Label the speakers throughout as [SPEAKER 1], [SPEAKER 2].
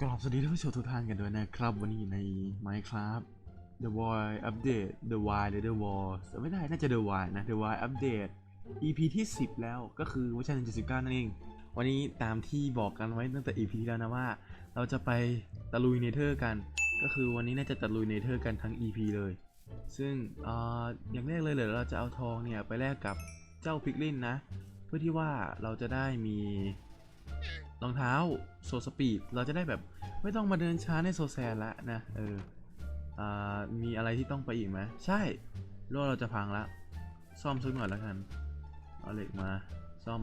[SPEAKER 1] กราบสวัสดีท่านผู้ชมทุกท่านกันด้วยนะครับ วันนี้ใน Minecraft The Wild Update The Wild หรือ The Wall ไม่ได้น่าจะ The Wild นะ The Wild Update EP ที่ 10 แล้วก็คือเวอร์ชัน1.19 นั่นเอง วันนี้ตามที่บอกกันไว้ตั้งแต่ EP ที่แล้วนะว่า เราจะไปตะลุยเนเธอร์กัน ก็คือวันนี้น่าจะตะลุยเนเธอร์กันทั้ง EP เลย ซึ่งอออย่างแรกเลยเลยเราจะเอาทองเนี่ยไปแลกกับเจ้าพิกลินนะ เพื่อที่ว่าเราจะได้มี รองเท้าโซสปีดเราจะได้แบบไม่ต้องมาเดินช้าในโซแซนละนะเอออ่ามีอะไรที่ต้องไปอีกไหมใช่โลกเราจะพังละซ่อมสักหน่อยแล้วกันเอาเหล็กมาซ่อม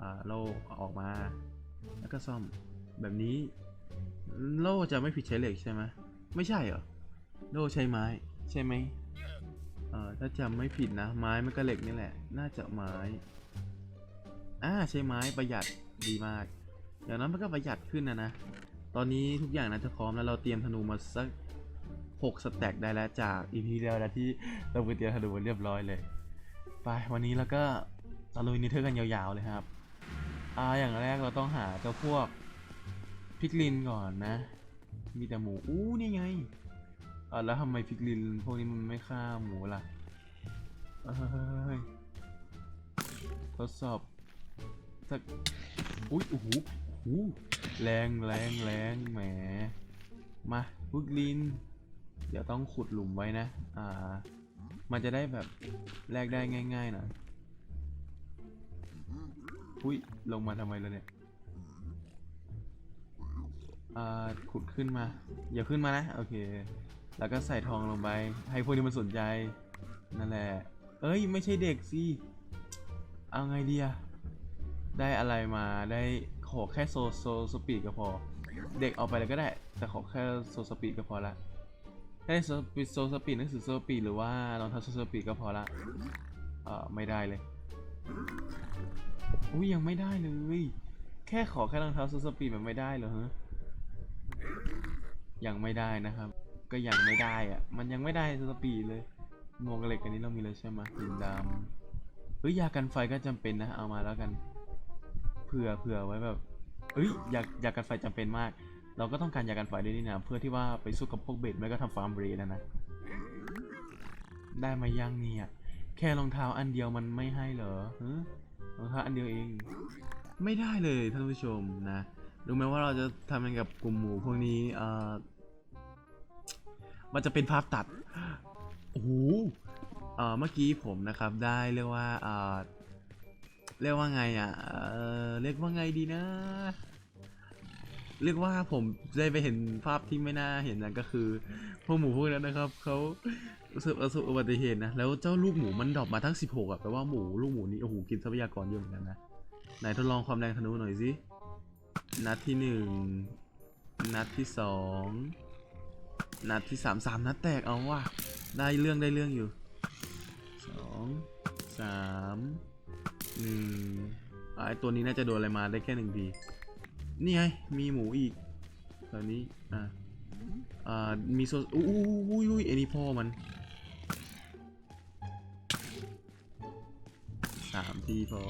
[SPEAKER 1] อ่าโลเออกมา แล้วก็ซ่อมแบบนี้โล่จะไม่ผิดใช้เหล็กใช่ไหมไม่ใช่เหรอโล่ใช้ไม้ใช่ไหมเออถ้าจำไม่ผิดนะ ไม้มันก็เหล็กนี่แหละ น่าจะไม้อ่าใช้ไม้ประหยัด ดีมาก อย่างนั้นมันก็ประหยัดขึ้นนะนะ ตอนนี้ทุกอย่างน่าจะพร้อมแล้วเราเตรียมธนูมาสักหกสแต็กได้แล้วจากอีพีเดียวแล้วที่เราไปเตรียมธนูเรียบร้อยเลย ไปวันนี้เราก็ตะลุยนิเทอร์กันยาวๆเลยครับ อ่าอย่างแรกเราต้องหาเจ้าพวกพิกลินก่อนนะ มีแต่หมู อู้นี่ไงอ่าแล้วทำไมพิกลินพวกนี้มันไม่ฆ่าหมูล่ะทดสอบสัก อุ้ยโอ้โหโอ้โหแรงแรงแรงแหม มาพุกลิน เดี๋ยวต้องขุดหลุมไว้นะ อ่า มันจะได้แบบแลกได้ง่ายๆหน่อยอุ้ย ลงมาทำไมแล้วเนี่ย อ่า ขุดขึ้นมา อย่าขึ้นมานะ โอเค แล้วก็ใส่ทองลงไป ให้พวกนี้มันสนใจ นั่นแหละ เอ้ย ไม่ใช่เด็กสิ เอาไงดีอะ ได้อะไรมาได้ขอแค่โซโซสปีดก็พอ เด็กเอาไปเลยก็ได้ แต่ขอแค่โซสปีดก็พอละได้โซปีดโซสปีดหนังสือโซสปีดหรือว่ารองเท้าโซสปีดก็พอละเออไม่ได้เลยอุ้ยยังไม่ได้เลยแค่ขอแค่รองเท้าโซสปีดมันไม่ได้เหรอฮะยังไม่ได้นะครับ ก็ยังไม่ได้อะมันยังไม่ได้โซสปีดเลยหมวกเหล็กอันนี้เรามีเลยใช่ไหมหินดำเฮ้ยยากันไฟก็จำเป็นนะเอามาแล้วกัน เผื่อเผื่อไว้แบบเอ้ยอยากอยากกันไฟจำเป็นมาก เราก็ต้องการอยากกันไฟด้วยนี่นะเพื่อที่ว่าไปสู้กับพวกเบดไม่ก็ทำฟาร์มเบรดนะนะ ได้มายังเนี่ยแค่รองเท้าอันเดียวมันไม่ให้เหรอรองเท้าอันเดียวเอง ไม่ได้เลยท่านผู้ชมนะรู้ไหมว่าเราจะทำยังไงกับกลุ่มหมูพวกนี้เอ่อมันจะเป็นภาพตัดโอ้โหเอ่อเมื่อกี้ผมนะครับได้เรียกว่าเอ่อ เรียกว่าไงอะเออเรียกว่าไงดีนะ เรียกว่าผมได้ไปเห็นภาพที่ไม่น่าเห็นนะก็คือ พวกหมูพวกนั้นนะครับเขาประสบประสบอุบัติเหตุนะแล้วเจ้าลูกหมูมันดรอปมาทั้ง 16อะแปลว่าหมูลูกหมูนี้โอ้โหกินทรัพยากรเยอะเหมือนกันนะไหนทดลองความแรงธนูหน่อยสินัดที่หนึ่งนัดที่สองนัดที่สามสามนัดแตกเอาว่ะได้เรื่องได้เรื่องอยู่สองสาม อะไอตัวนี้น่าจะโดนอะไรมาได้แค่หนึ่งที นี่ไง มีหมูอีกตอนนี้ อะอ่า มีโซอู้อู้อู้อู้ไอนี่พ่อมันสามทีพอ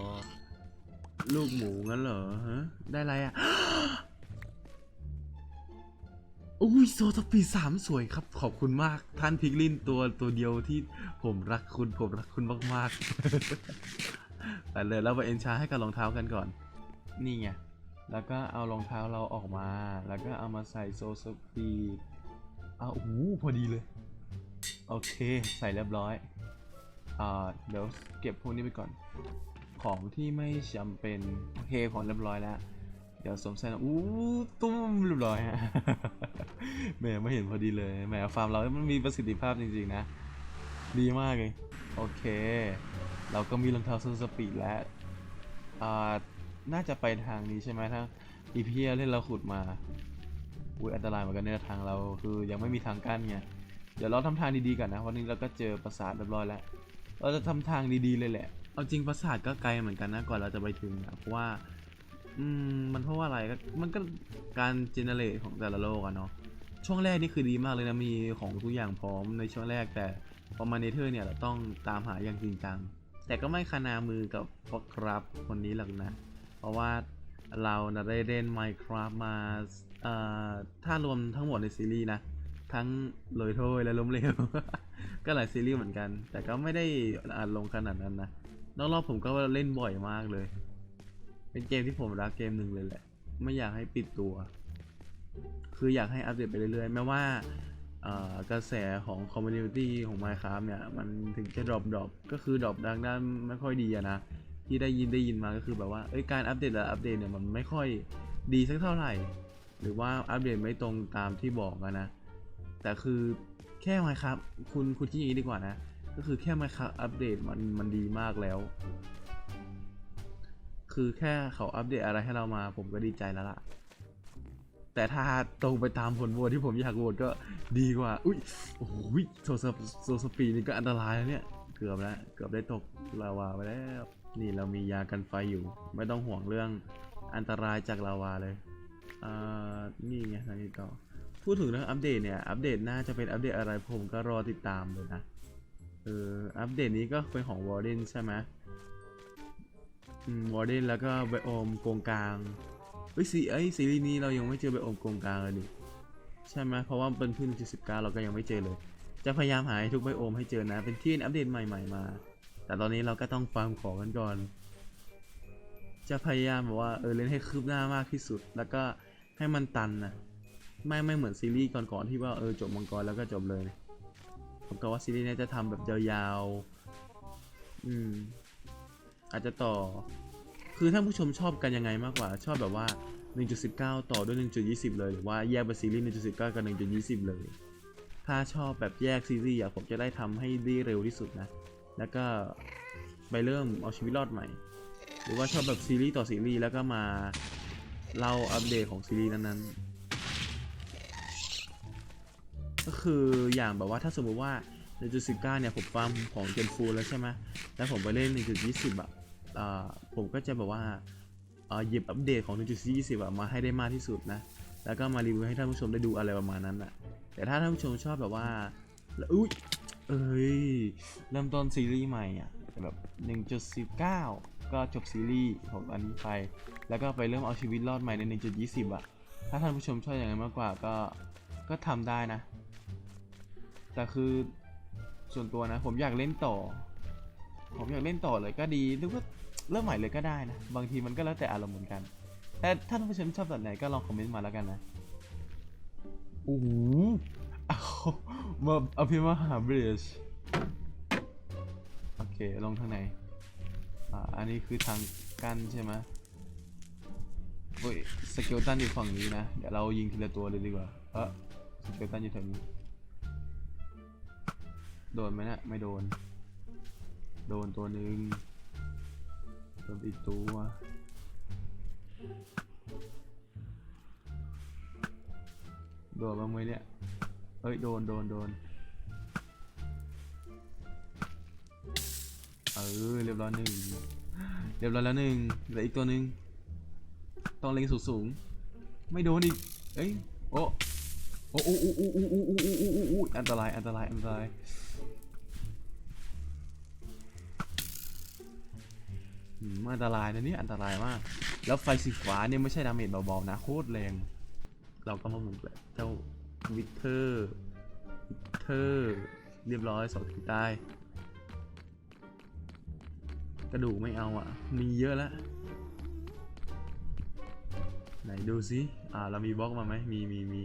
[SPEAKER 1] ลูกหมูงั้นเหรอฮะ ได้อะไรอะอุ้ยโซทปีสามสวยครับ ขอบคุณมากท่านพิกลินตัวตัวเดียวที่ผมรักคุณ ผมรักคุณมาก ๆ แต่เลยเราไปเอนชาให้กับรองเท้ากันก่อน นี่ไง แล้วก็เอารองเท้าเราออกมา แล้วก็เอามาใส่โซสปีดเอาโอ้โหพอดีเลย โอเค ใส่เรียบร้อย อ่า เดี๋ยวเก็บพวกนี้ไปก่อน ของที่ไม่จำเป็น โอเค ของเรียบร้อยแล้ว เดี๋ยวสวมใส่นะอู้ตุ้มเรียบร้อยฮะแหมไม่เห็นพอดีเลย แหมฟาร์มเรา มันมีประสิทธิภาพจริงๆนะ ดีมากเลย โอเค เราก็มีรองเท้าซูสปีดแล้วอ่าน่าจะไปทางนี้ใช่ไหมถ้าอีพีเล่นเราขุดมาอุ้ยอันตรายเหมือนกันเนี่ยทางเราคือยังไม่มีทางกั้นไงเดี๋ยวเราทำทางดีๆก่อนนะวันนี้เราก็เจอปราสาทเรียบร้อยแล้ว เราจะทำทางดีๆเลยแหละ เอาจริงปราสาทก็ไกลเหมือนกันนะก่อนเราจะไปถึงนะเพราะว่า อืมมันเพราะว่าอะไรมันก็การเจเนเรตของแต่ละโลกอะเนาะช่วงแรกนี่คือดีมากเลยนะมีของทุกอย่างพร้อมในช่วงแรกแต่พอมาเนเธอร์เนี่ยเราต้องตามหาอย่างจริงจัง แต่ก็ไม่คนามือกับพวกครับคนนี้หรอกนะ เพราะว่าเรานะได้เล่น Minecraft มาถ้ารวมทั้งหมดในซีรีส์นะ ทั้งลอยโทยและล้มเหลว ก็หลายซีรีส์เหมือนกัน แต่ก็ไม่ได้อ่านลงขนาดนั้นนะนอกรอบผมก็เล่นบ่อยมากเลย เป็นเกมที่ผมรักเกมหนึ่งเลยแหละ ไม่อยากให้ปิดตัว คืออยากให้อัปเดตไปเรื่อยๆ แม้ว่า กระแสของคอมมูนิตี้ของ Minecraft เนี่ย มันถึงจะดรอปดรอปก็คือดรอปดังด้านไม่ค่อยดีอะนะ ที่ได้ยินได้ยินมาก็คือแบบว่าเอ้ยการอัปเดตแต่ละอัปเดตเนี่ยมันไม่ค่อยดีสักเท่าไหร่ หรือว่าอัปเดตไม่ตรงตามที่บอกอะนะ แต่คือแค่ Minecraft คุณคุณคิดอย่างนี้ดีกว่านะ ก็คือแค่ Minecraft อัปเดตมันมันดีมากแล้ว คือแค่เขาอัปเดตอะไรให้เรามาผมก็ดีใจแล้วล่ะ แต่ถ้าตรงไปตามผลโหวตที่ผมอยากโหวตก็ดีกว่า อุ้ย โอ้โหโซสโซสปีนี่ก็อันตรายแล้วเนี่ย เกือบแล้ว เกือบได้ตกลาวาไปแล้ว นี่เรามียากันไฟอยู่ ไม่ต้องห่วงเรื่องอันตรายจากลาวาเลย อ่า นี่ไงทางนี้ต่อ พูดถึงเรื่องอัปเดตเนี่ย อัปเดตน่าจะเป็นอัปเดตอะไรผมก็รอติดตามเลยนะ เออ อัปเดตนี้ก็เป็นของวอร์เดนใช่ไหมอืมวอร์เดนแล้วก็ไบโอมโกงกลาง เฮ้ยซีเอ้ซีรีส์นี้เรายังไม่เจอไบอมโกงกลางเลยดิใช่ไหมเพราะว่าเป็นเพิ่งจุดสิบเก้าเราก็ยังไม่เจอเลย จะพยายามหาทุกไบโอมให้เจอนะ เป็นที่อัปเดตใหม่ ๆ มา แต่ตอนนี้เราก็ต้องฟาร์มของกันก่อน จะพยายามแบบว่าเออเล่นให้คืบหน้ามากที่สุด แล้วก็ให้มันตันนะไม่ไม่เหมือนซีรีส์ก่อนๆที่ว่าเออจบมังกรแล้วก็จบเลยผมก็ว่าซีรีส์นี้จะทำแบบยาวๆ อืม อาจจะต่อ คือท่านผู้ชมชอบกันยังไงมากกว่า ชอบแบบว่า 1.19 ต่อด้วย 1.20 เลยหรือว่าแยกเป็นซีรีส์1.19 กับ 1.20 เลย ถ้าชอบแบบแยกซีรีส์อะผมจะได้ทำให้ได้เร็วที่สุดนะ แล้วก็ไปเริ่มเอาชีวิตรอดใหม่ หรือว่าชอบแบบซีรีส์ต่อซีรีส์แล้วก็มาเล่าอัปเดตของซีรีส์นั้นๆ ก็คืออย่างแบบว่าถ้าสมมติว่า1.19 เนี่ยผมฟาร์มของเจนฟูแล้วใช่ไหมแล้วผมไปเล่น 1.20อะ ผมก็จะแบบว่าหยิบอัปเดตของ1.20 มาให้ได้มากที่สุดนะ แล้วก็มารีวิวให้ท่านผู้ชมได้ดูอะไรประมาณนั้นอะ แต่ถ้าท่านผู้ชมชอบแบบว่าอุ้ยเอ้ย เริ่มต้นซีรีส์ใหม่อะแบบ 1.19 ก็จบซีรีส์ของอันนี้ไป แล้วก็ไปเริ่มเอาชีวิตรอดใหม่ใน 1.20 อะ ถ้าท่านผู้ชมชอบอย่างนั้นมากกว่าก็ก็ทำได้นะ แต่คือส่วนตัวนะผมอยากเล่นต่อ ผมอยากเล่นต่อเลยก็ดีหรือว่า เริ่มใหม่เลยก็ได้นะ บางทีมันก็แล้วแต่อารมณ์เหมือนกัน แต่ถ้าท่านผู้ชมชอบแบบไหนก็ลองคอมเมนต์มาแล้วกันนะโอ้โหมาเอาพิมพ์มาหาบริดจ์โอเค ลงทางไหน อ่า อันนี้คือทางกั้นใช่ไหมโอ้ย สเกลตันอยู่ฝั่งนี้นะ เดี๋ยวเรายิงทีละตัวเลยดีกว่า เออสเกลตันอยู่แถวนี้ โดนไหมเนะี่ยไม่โดน โดนตัวหนึ่ง โดนอีกตัวโดนบ้างไหมเนี่ยเฮ้ย โดน โดน โดน เออ เรียบร้อยหนึ่ง เรียบร้อยแล้วหนึ่งเหลืออีกตัวหนึ่งต้องเล็งสูงสูงๆไม่โดนอีก เอ้ย โอ้ โอ้โอ้โอ้โอ้โอ้โอ้โอ้โอ้อันตราย อันตราย อันตราย อืมอันตรายนะนี่อันตรายมาก แล้วไฟสีฟ้าเนี่ยไม่ใช่ดาเมจเบาๆนะโคตรแรง เราก็มาหมุนแบบเจ้าวิเทอร์วิเทอร์เรียบร้อยสองถึงใต้กระดูกไม่เอาอะ มีเยอะแล้ว ไหนดูซิ อ่า เรามีบล็อกมาไหมมีมีมี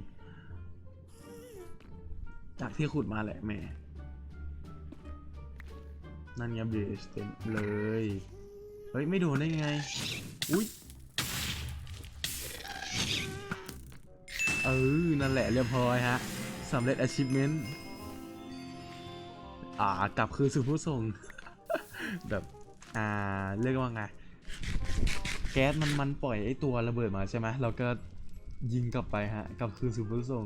[SPEAKER 1] จากที่ขุดมาแหละแม่ นั่นไงเบสเต็มเลย เฮ้ย ไม่โดนได้ไง อุ้ยเออ นั่นแหละเรียบร้อยฮะสำเร็จ achievement อ่ากลับคืนสู่ผู้ส่ง แบบ อ่า เรียกว่าไง แก๊สมันมันปล่อยไอตัวระเบิดมาใช่ไหมเราก็ยิงกลับไปฮะ กลับคืนสู่ผู้ส่ง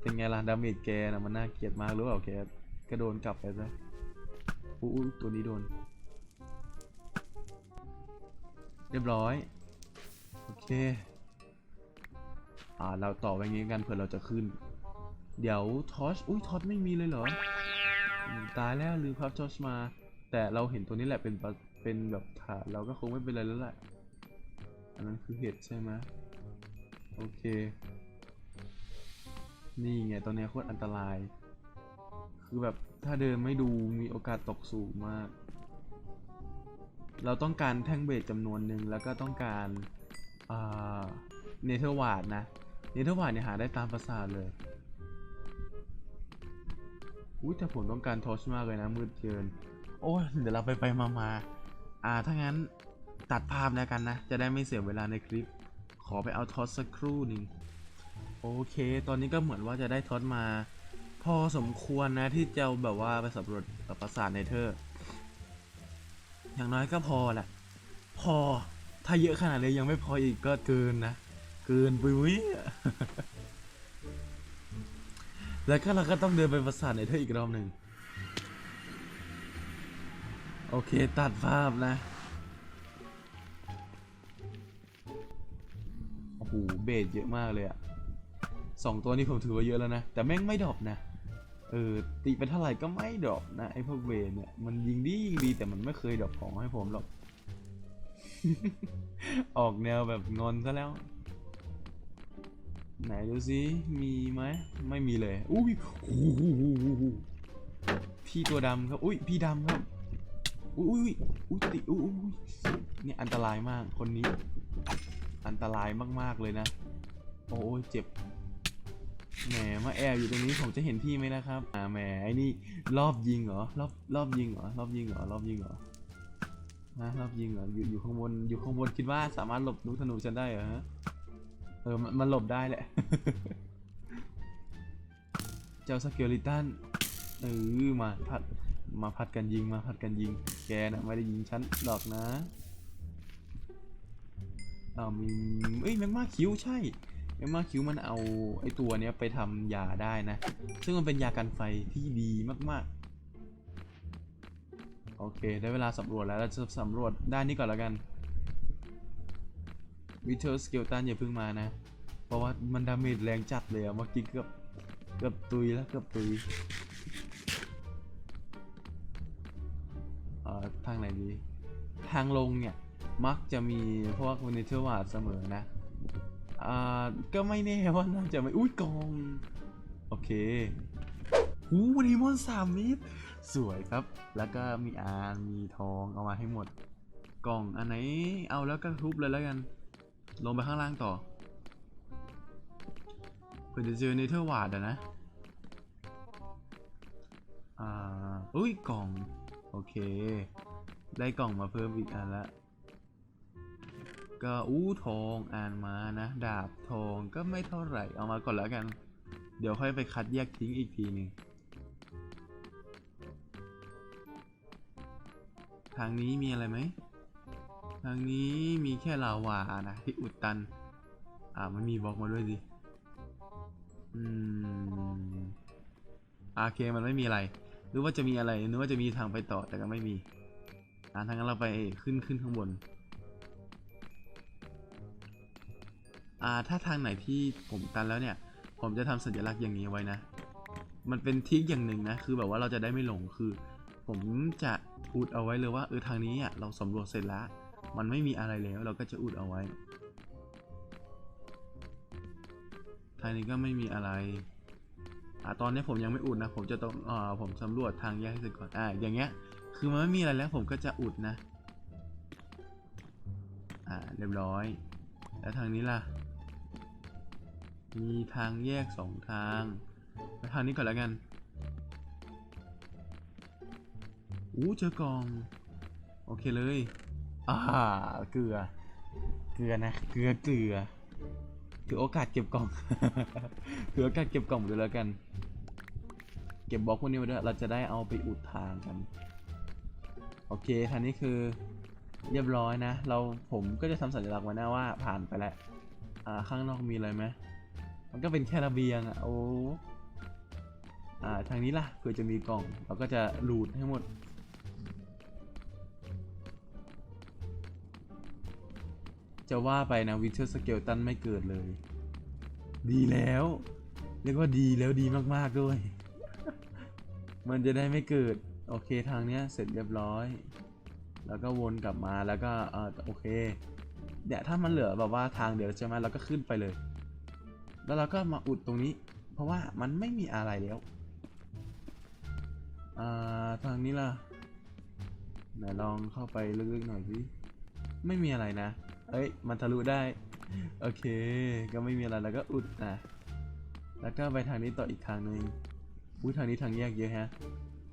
[SPEAKER 1] เป็นไงล่ะ ดาเมจแกนะมันน่าเกลียดมากหรือเปล่าแกก็โดนกลับไปซะอู้ตัวนี้โดน เรียบร้อย โอเค อ่า เราต่อไปงี้กันเผื่อเราจะขึ้น เดี๋ยวทอชอุ้ยทอชไม่มีเลยเหรอ ตายแล้วลืมพับทอชมา แต่เราเห็นตัวนี้แหละเป็นเป็นแบบถาดเราก็คงไม่เป็นไรแล้วแหละอันนั้นคือเห็ดใช่ไหมโอเค นี่ไงตอนนี้โคตรอันตราย คือแบบถ้าเดินไม่ดูมีโอกาสตกสูงมาก เราต้องการแท่งเบสจำนวนหนึ่งแล้วก็ต้องการเนเธอร์วาดนะ เนเธอร์วาดเนี่ยหาได้ตามปราสาทเลยอุ้ยแต่ผมต้องการทอชมากเลยนะ มืดเกิน โอ้ยเดี๋ยวเราไปไปมามาอ่าถ้างั้นตัดภาพแล้วกันนะ จะได้ไม่เสียเวลาในคลิป ขอไปเอาทอสสักครู่หนึ่งโอเค ตอนนี้ก็เหมือนว่าจะได้ทอสมา พอสมควรนะที่จะแบบว่าไปสำรวจปราสาทเนเธอร์ อย่างน้อยก็พอแหละ พอ ถ้าเยอะขนาดนี้ยังไม่พออีกก็เกินนะ เกินไปวิแล้วก็เราก็ต้องเดินไปปราสาทเนเธออีกรอบหนึ่ง โอเคตัดภาพนะ โอ้โหเบสเยอะมากเลยอะสองตัวนี้ผมถือว่าเยอะแล้วนะ แต่แม่งไม่ดรอปนะ เออตีไปเท่าไหร่ก็ไม่ดรอปนะไอพวกเบสเนี่ยมันยิงดียิงดีแต่มันไม่เคยดรอปของให้ผมหรอก ออกแนวแบบงอนซะแล้ว ไหนดูสิมีไหมไม่มีเลยอุ้ยโอ้โหพี่ตัวดำครับอุ้ยพี่ดำครับอุ้ยอุ้ยอุ้ยติอุ้ยอุ้ยเนี่ยอันตรายมากคนนี้ อันตรายมากๆเลยนะ โอ้ยเจ็บ แหมมาแอบอยู่ตรงนี้ผมจะเห็นพี่ไหมนะครับอ่าแหมไอ้นี่รอบยิงเหรอรอบรอบยิงเหรอรอบยิงเหรอรอบยิงเหรอนะรอบยิงเหรออยู่อยู่ข้างบนอยู่ข้างบนคิดว่าสามารถหลบลูกธนูฉันได้เหรอฮะเออมันมันหลบได้แหละ เจ้าสเกลิตันเออมาพัดมาพัดกันยิงมาพัดกันยิง แกนะไม่ได้ยิงฉันหรอกนะอ้ามีเอ้ยแมงมาคิ้วใช่ แมงมาคิวมันเอาไอตัวเนี้ยไปทำยาได้นะ ซึ่งมันเป็นยากันไฟที่ดีมากๆ โอเค ได้เวลาสำรวจแล้วเราจะสำรวจด้านนี้ก่อนแล้วกันวิเทอร์สเกลตันอย่าเพิ่งมานะ เพราะว่ามันดาเมจแรงจัดเลยอะเมื่อกี้เกือบเกือบตุยแล้วเกือบตุยเอ่อทางไหนดี ทางลงเนี่ย มักจะมีพวกเนเธอร์วาดเสมอนะ อ่าก็ไม่แน่ว่าน่าจะไม่อุ้ยกอง โอเคหูดีมอนสามนิดสวยครับ แล้วก็มีอานมีทองเอามาให้หมด กล่องอันไหนเอาแล้วก็ทุบเลยแล้วกัน ลงไปข้างล่างต่อเพื่อจะเจอเนเธอร์วาร์ดนะอ่าอุ้ยกล่อง โอเค ได้กล่องมาเพิ่มอีกอันละ ก็อู้ทองอ่านมานะ ดาบทองก็ไม่เท่าไหร่เอามาก่อนแล้วกัน เดี๋ยวค่อยไปคัดแยกทิ้งอีกทีหนึ่งทางนี้มีอะไรไหม ทางนี้มีแค่ลาวานะที่อุดตัน อ่ามันมีบล็อกมาด้วยสิ อืมโอเคมันไม่มีอะไร หรือว่าจะมีอะไรนึกว่าจะมีทางไปต่อแต่ก็ไม่มีอ่าทางนั้นเราไปขึ้นขึ้นข้างบน ถ้าทางไหนที่ผมตันแล้วเนี่ย ผมจะทำสัญลักษณ์อย่างนี้ไว้นะ มันเป็นทิกอย่างหนึ่งนะ คือแบบว่าเราจะได้ไม่หลง คือ ผมจะอุดเอาไว้เลยว่าเออทางนี้อะเราสำรวจเสร็จแล้ว มันไม่มีอะไรแล้ว เราก็จะอุดเอาไว้ ทางนี้ก็ไม่มีอะไรอ่าตอนนี้ผมยังไม่อุดนะ ผมจะต้องอ่าผมสำรวจทางแยกให้เสร็จก่อน อ่าอย่างเงี้ย คือมันไม่มีอะไรแล้ว ผมก็จะอุดนะ อ่า เรียบร้อย แล้วทางนี้ล่ะ มีทางแยกสองทางไปทางนี้ก่อนแล้วกัน อู้เจอกล่อง โอเคเลย อ่า เกลือ เกลือนะ เกลือ เกลือ ถือโอกาสเก็บกล่อง ถือโอกาสเก็บกล่องด้วยแล้วกัน เก็บบล็อกพวกนี้ไว้ด้วย เราจะได้เอาไปอุดทางกัน โอเคทางนี้คือเรียบร้อยนะ เราผมก็จะทำสัญลักษณ์ไว้นะว่าผ่านไปแล้ว อ่า ข้างนอกมีอะไรไหม มันก็เป็นแค่ระเบียงอะโอ้อ่าทางนี้ล่ะเผื่อจะมีกล่อง เราก็จะรูดให้หมด จะว่าไปนะวิเทอร์สเกลตันไม่เกิดเลย ดีแล้ว เรียกว่าดีแล้วดีมากๆด้วย มันจะได้ไม่เกิด โอเคทางเนี้ยเสร็จเรียบร้อย แล้วก็วนกลับมาแล้วก็เออโอเคเนี่ยถ้ามันเหลือแบบว่าทางเดียวใช่ไหมเราก็ขึ้นไปเลย แล้วเราก็มาอุดตรงนี้ เพราะว่ามันไม่มีอะไรแล้วอ่าทางนี้ล่ะไหนลองเข้าไปลึกๆหน่อยสิไม่มีอะไรนะ เอ้ย มันทะลุได้ โอเค ก็ไม่มีอะไรแล้วก็อุดนะ แล้วก็ไปทางนี้ต่ออีกทางหนึ่งอุ้ยทางนี้ทางแยกเยอะฮะ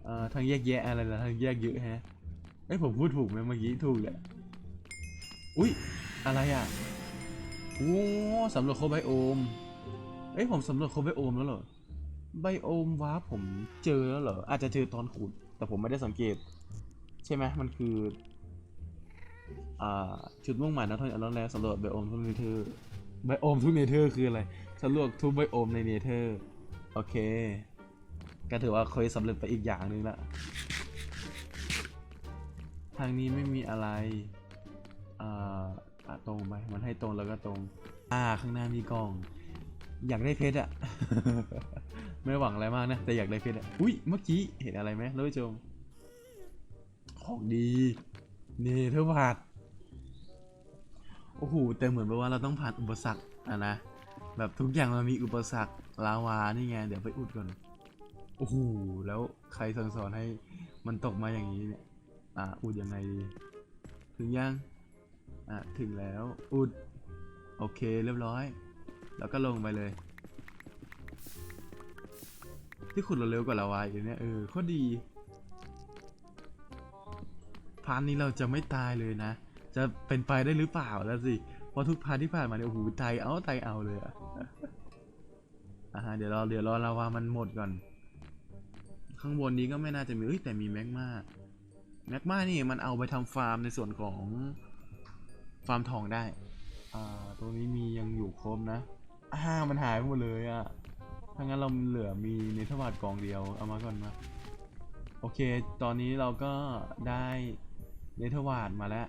[SPEAKER 1] เอ่อ ทางแยกแยะอะไรล่ะ ทางแยกเยอะฮะ เอ้ย ผมพูดถูกไหมเมื่อกี้ถูกแหละ อุ้ย อะไรอะ โอ้สำรวจโคบไบโอม อ้ยผมสำรวจโครบไบโอมแล้วเหรอไบโอมว้าผมเจอแล้วเหรอ อาจจะเจอตอนขุด แต่ผมไม่ได้สังเกต ใช่ไหมมันคืออ่าจุดมุ่งหมายนะทอนอันแล้วสำรวจไบโอมทุกเนเธอร์ไบโอมทุกเนเธอร์คืออะไรสำรวจทุกไบโอมในเนเธอร์โอเค ก็ถือว่าเคยสำเร็จไปอีกอย่างนึงละทางนี้ไม่มีอะไรอ่าตรงไปมันให้ตรงแล้วก็ตรง อ่าข้างหน้ามีกล่อง อยากได้เพชรอะไม่หวังอะไรมากนะ แต่อยากได้เพชรอะอุ้ยเมื่อกี้เห็นอะไรไหมท่านผู้ชม ของดีนี่เทวาดโอ้โหแต่เหมือนแบบว่าเราต้องผ่านอุปสรรคอะนะแบบทุกอย่างมันมีอุปสรรคลาวานี่ไงเดี๋ยวไปอุดก่อนโอ้โหแล้วใครสั่งสอนให้มันตกมาอย่างนี้เนี่ยอะอุดยังไงดีถึงยังอะถึงแล้วอุดโอเคเรียบร้อย แล้วก็ลงไปเลย ที่ขุดเราเร็วกว่าลาวาอีกเนี่ยเออโคตรดีพาร์ทนี้เราจะไม่ตายเลยนะ จะเป็นไปได้หรือเปล่าแล้วสิเพราะทุกพาร์ทที่ผ่านมาเนี่ยโอ้โหตายเอาตายเอาเลยอะอะฮะเดี๋ยวรอเดี๋ยวรอลาวามันหมดก่อน ข้างบนนี้ก็ไม่น่าจะมีเอ้ยแต่มีแมกมาแมกมานี่มันเอาไปทำฟาร์มในส่วนของฟาร์มทองได้ อ่า ตรงนี้มียังอยู่ครบนะ อ่ามันหายไปหมดเลยอะถ้างั้นเราเหลือมีเนธบาตกองเดียว เอามาก่อนมาโอเค ตอนนี้เราก็ได้เนธวาดมาแล้ว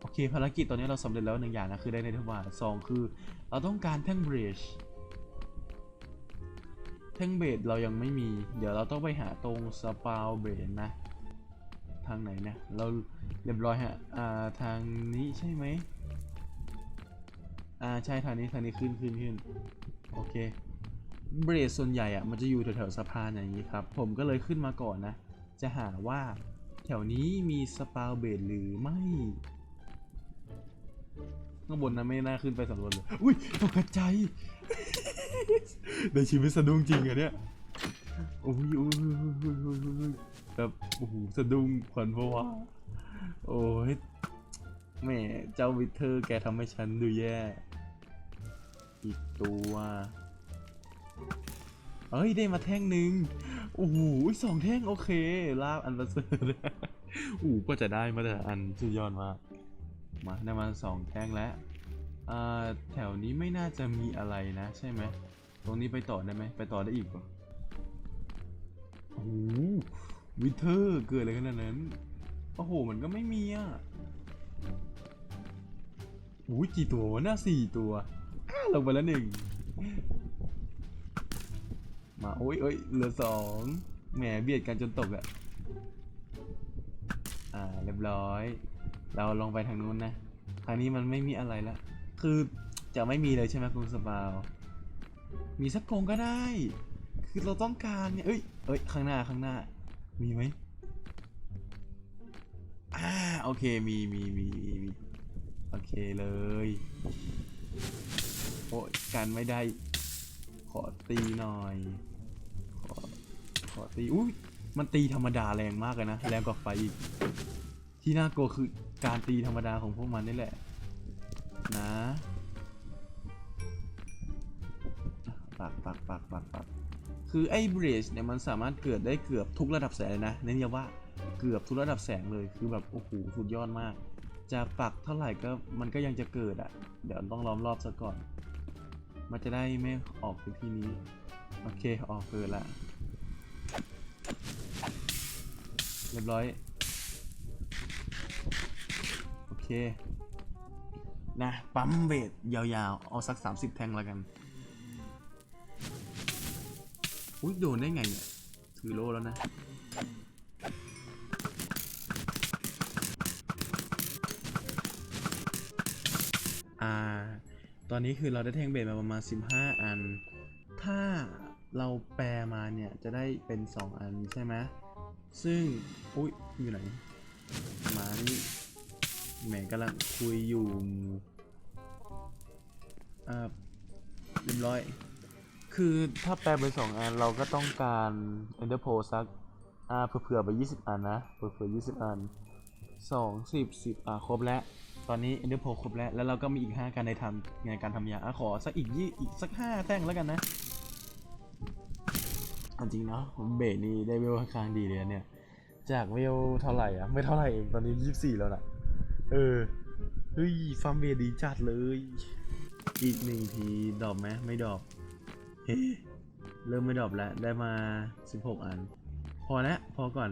[SPEAKER 1] โอเค ภารกิจตอนนี้เราสำเร็จแล้วหนึ่งอย่างนะ คือได้เนธวาดสองคือ เราต้องการแท่งเบรชแท่งเบรดเรายังไม่มี เดี๋ยวเราต้องไปหาตรงสปาวเบรดนะ ทางไหนเนี่ย เราเรียบร้อยฮะ อ่า ทางนี้ใช่ไหม อ่าใช่ทางนี้ทางนี้ขึ้นขึ้นขึ้นโอเคเบรดส่วนใหญ่อะมันจะอยู่แถวๆสะพานอย่างนี้ครับ ผมก็เลยขึ้นมาก่อนนะ จะหาว่าแถวนี้มีสปาวเบรดหรือไม่ ข้างบนนะไม่น่าขึ้นไปสำรวจเลย อุ้ยตกใจในชีวิตสะดุ้งจริงอะเนี่ยโอ้ยโอ้ยโอ้ยโอ้ยโอ้ยแบบโอ้โหสะดุ้งขวัญผวาโอ้ยแม่เจ้าวิเทอร์แกทำให้ฉันดูแย่ อีกตัว เอ้ยได้มาแท่งหนึ่งโอ้โหสองแท่งโอเค ลาบอันประเสริฐโอ้โหก็จะได้มาแต่อันสุดยอดมากมาได้มาสองแท่งแล้วแถวนี้ไม่น่าจะมีอะไรนะ ใช่ไหม ตรงนี้ไปต่อได้ไหม ไปต่อได้อีกปะโอ้โหวิเทอร์เกิดอะไรขนาดนั้น โอ้โห มันก็ไม่มีอะโอ้ยกี่ตัววะน่าสี่ตัว ลงไปแล้วหนึ่ง มาโอ้ยโอ้ยเหลือสองแหมเบียดกันจนตกอะอ่าเรียบร้อย เราลงไปทางนู้นนะทางนี้มันไม่มีอะไรละคือจะไม่มีเลยใช่ไหมคุณสปาวมีสักกรงก็ได้ คือเราต้องการเนี่ยเอ้ยเอ้ยข้างหน้าข้างหน้า มีไหมอ่าโอเคมีมีมีมีโอเคเลย โอ้ยกันไม่ได้ ขอตีหน่อย ขอ ขอตี อุ้ยมันตีธรรมดาแรงมากเลยนะ แรงกว่าไฟอีก ที่น่ากลัวคือการตีธรรมดาของพวกมันนี่แหละ นะปักปักปักปักปักคือไอ้เบรชเนี่ยมันสามารถเกิดได้เกือบทุกระดับแสงเลยนะเน้นย้ำว่าเกือบทุกระดับแสงเลยคือแบบโอ้โหสุดยอดมาก จะปักเท่าไหร่ก็มันก็ยังจะเกิดอะ เดี๋ยวต้องล้อมรอบซะก่อน มันจะได้ไม่ออกพื้นที่นี้ โอเค ออกเกิดละ เรียบร้อย โอเค นะ ปั๊มเบสยาวๆ เอาสัก 30 แทงแล้วกัน อุ้ยโดนได้ไงเนี่ย ถือโลแล้วนะอ่า ตอนนี้คือเราได้แท่งเบสมาประมาณ 15 อัน ถ้าเราแปลมาเนี่ยจะได้เป็น 2 อันใช่ไหมซึ่ง อุ้ยอยู่ไหน มานี่แหมกำลังคุยอยู่อ่าเรียบร้อย คือถ้าแปลเป็นสองอันเราก็ต้องการ Ender p o สัก อ่าเผื่อๆไป 20 อันนะ เผื่อๆ20 อัน 2 10 10 อ่าครบแล้ว ตอนนี้ Ender p o ครบแล้ว แล้วเราก็มีอีก 5 การในทำในการทำยาอขอสักอีกยี่อีกสัก 5 แท่งแล้วกันนะจริงเนาะผมเบสนี่ได้เวลค่อนข้างดีเลยเนี่ย จากเวลเท่าไหร่อะ ไม่เท่าไหร่เอง ตอนนี้24แล้วนะเออ เฮ้ยฟาร์มเบสดีจัดเลย อีกหนึ่งทีดอปไหมไม่ดอปเฮ้เริ่มไม่ดอปแล้ว ได้มา 16 อัน พอแล้วพอก่อน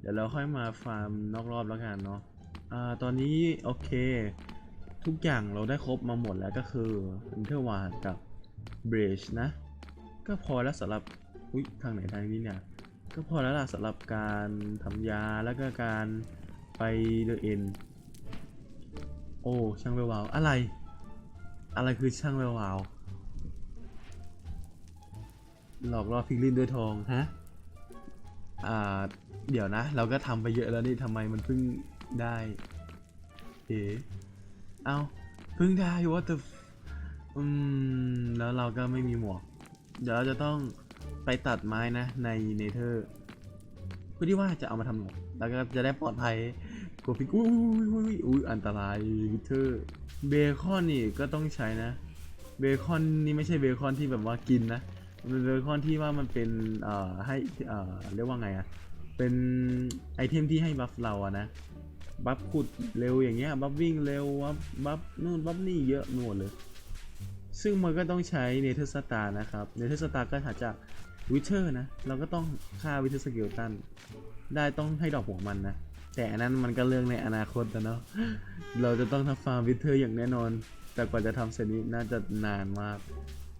[SPEAKER 1] เดี๋ยวเราค่อยมาฟาร์มนอกรอบแล้วกันเนาะ อ่าตอนนี้โอเค ทุกอย่างเราได้ครบมาหมดแล้วก็คือ i n t e r w a r กับ b r a c h นะ ก็พอแล้วสำหรับอุ้ยทางไหนทางนี้เนี่ย ก็พอแล้วล่ะสำหรับการทำยาแล้วก็การไปเดอะเอ็นโอ้ช่างแวววาวอะไร อะไรคือช่างแวววาวหลอกล่อพิกลินด้วยทองฮะ อ่า เดี๋ยวนะ เราก็ทำไปเยอะแล้วนี่ทำไมมันเพิ่ง ได้เอ๋เอาเพิ่งได้ what the อืมแล้วเราก็ไม่มีหมวก เดี๋ยวเราจะต้องไปตัดไม้นะในเนเธอร์เพื่อที่ว่าจะเอามาทำหมวกแล้วก็จะได้ปลอดภัยกลัวพิกอุ้ยอุ้ยอุ้ยอุ้ยอันตรายวิเทอร์เบคอนนี่ก็ต้องใช้นะ เบคอนนี่ไม่ใช่เบคอนที่แบบว่ากินนะมันเป็นเบคอนที่ว่ามันเป็นเอ่อให้เอ่อเรียกว่าไงอะเป็นไอเทมที่ให้บัฟเราอะนะ บัฟขุดเร็วอย่างเงี้ยบัฟวิ่งเร็วบัฟบัฟนู่นบัฟนี่เยอะหมดเลย ซึ่งมันก็ต้องใช้เนเธอร์สตาร์นะครับเนเธอร์สตาร์ก็หาจากวิเทอร์นะ เราก็ต้องฆ่าวิเทอร์สเกลตัน ได้ต้องให้ดอกหัวมันนะ แต่อันนั้นมันก็เรื่องในอนาคตนะเนาะเราจะต้องทำฟาร์มวิเทอร์อย่างแน่นอน แต่กว่าจะทำเสร็จนี้น่าจะนานมาก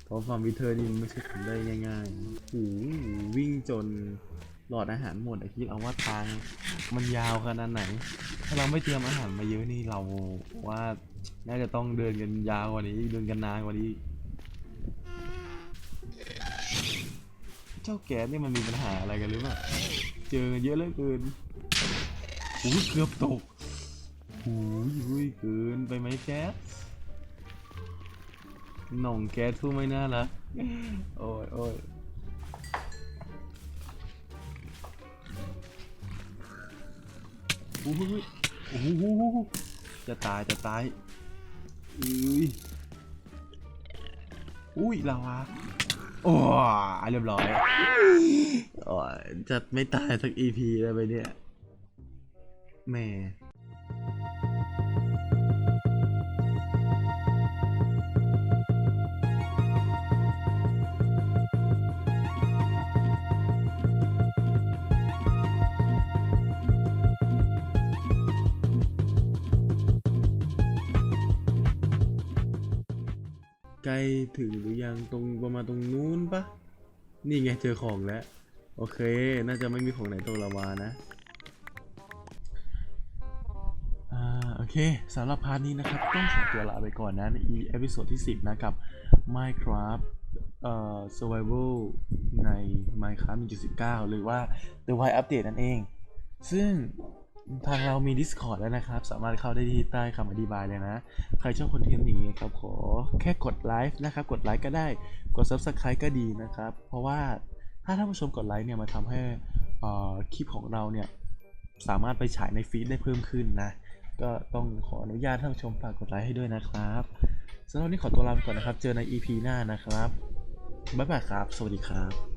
[SPEAKER 1] เพราะฟาร์มวิเทอร์นี่มันไม่ใช่ทำได้ง่ายๆโอ้วิ่งจนหลอดอาหารหมดอะคิดเอาว่าทางมันยาวขนาดไหน ถ้าเราไม่เตรียมอาหารมาเยอะนี่เราว่าน่าจะต้องเดินกันยาวกว่านี้เดินกันนานกว่านี้ เจ้าแก๊สนี่มันมีปัญหาอะไรกันหรือเปล่าเจอกันเยอะเหลือเกินอุ้ยเกือบตกอุ้ยอุ้ยเกินไปไหมแก๊สหน่องแก๊สทูไม่น่ารักโอ้ยโอ้ยอุ้ย โอ้โหจะตายจะตายอุ้ยอุ้ยลาวาโอ้ยเรียบร้อยโอ้ยจะไม่ตายสัก EP เลยไปเนี่ยแม่ ถึงหรือยังตรงประมาณตรงนู้นปะนี่ไงเจอของแล้ว โอเค น่าจะไม่มีของไหนตรงลาวานะอ่าโอเคสำหรับพาร์ทนี้นะครับ ต้องขอตัวลาไปก่อนนะในเอพิโซดที่ 10 นะกับ Minecraft เอ่อ Survival ใน Minecraft 1.19 หรือว่า The Wild Update นั่นเอง ซึ่ง ทางเรามี Discord แล้วนะครับ สามารถเข้าได้ที่ใต้คำอธิบายเลยนะ ใครชอบคอนเทนต์อย่างนี้ครับ ขอแค่กดไลค์นะครับ กดไลค์ก็ได้ กด Subscribe ก็ดีนะครับ เพราะว่าถ้าท่านผู้ชมกดไลค์เนี่ยมาทำให้คลิปของเราเนี่ย สามารถไปฉายในฟีดได้เพิ่มขึ้นนะ ก็ต้องขออนุญาตท่านผู้ชมฝากกดไลค์ให้ด้วยนะครับสำหรับนนี้ขอตัวลาไปก่อนนะครับ เจอใน EP หน้านะครับบ๊ายบายครับ สวัสดีครับ